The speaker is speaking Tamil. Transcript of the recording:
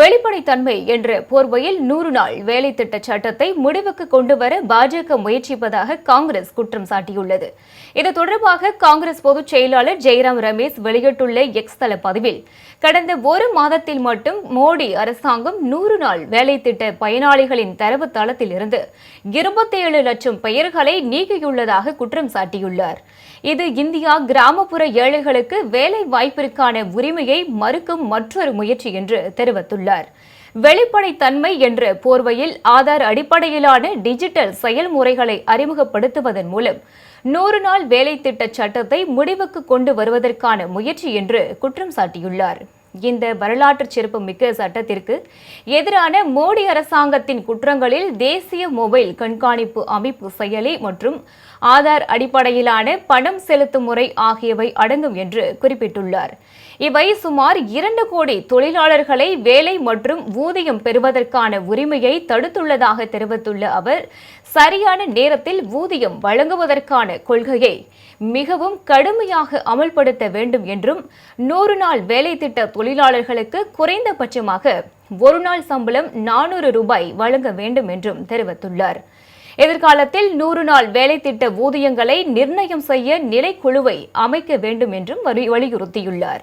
வெளிப்படைத்தன்மை என்ற போர்வையில் நூறு நாள் வேலை திட்ட சட்டத்தை முடிவுக்கு கொண்டுவர பாஜக முயற்சிப்பதாக காங்கிரஸ் குற்றம் சாட்டியுள்ளது. இது தொடர்பாக காங்கிரஸ் பொதுச் செயலாளர் ஜெயராம் ரமேஷ் வெளியிட்டுள்ள எக்ஸ் தள பதிவில் கடந்த ஒரு மாதத்தில் மட்டும் மோடி அரசாங்கம் நூறு நாள் வேலை திட்ட பயனாளிகளின் தரவு தளத்திலிருந்து இருபத்தேழு லட்சம் பெயர்களை நீக்கியுள்ளதாக குற்றம் சாட்டியுள்ளார். இது இந்தியா கிராமப்புற ஏழைகளுக்கு வேலை வாய்ப்பிற்கான உரிமையை மறுக்கும் மற்றொரு முயற்சி என்று தெரிவித்துள்ளார் வெளிப்படைத்தன்மை என்ற போர்வையில் ஆதார் அடிப்படையிலான டிஜிட்டல் செயல்முறைகளை அறிமுகப்படுத்துவதன் மூலம் நூறு நாள் வேலை திட்ட சட்டத்தை முடிவுக்கு கொண்டு வருவதற்கான முயற்சி என்று குற்றம் சாட்டியுள்ளார். இந்த வரலாற்று சிறப்பு மிக்க சட்டத்திற்கு எதிரான மோடி அரசாங்கத்தின் குற்றங்களில் தேசிய மொபைல் கண்காணிப்பு அமைப்பு செயலி மற்றும் ஆதார் அடிப்படையிலான பணம் செலுத்தும் முறை ஆகியவை அடங்கும் என்று குறிப்பிட்டுள்ளார். இவை சுமார் இரண்டு கோடி தொழிலாளர்களை வேலை மற்றும் ஊதியம் பெறுவதற்கான உரிமையை தடுத்துள்ளதாக தெரிவித்துள்ள அவர் சரியான நேரத்தில் ஊதியம் வழங்குவதற்கான கொள்கையை மிகவும் கடுமையாக அமல்படுத்த வேண்டும் என்றும் நூறு நாள் வேலை திட்ட தொழிலாளர்களுக்கு குறைந்தபட்சமாக ஒரு நாள் சம்பளம் நானூறு ரூபாய் வழங்க வேண்டும் என்றும் தெரிவித்துள்ளார். எதிர்காலத்தில் நூறு நாள் வேலை திட்ட ஊதியங்களை நிர்ணயம் செய்ய நிலைக்குழுவை அமைக்க வேண்டும் என்றும் வலியுறுத்தியுள்ளார்.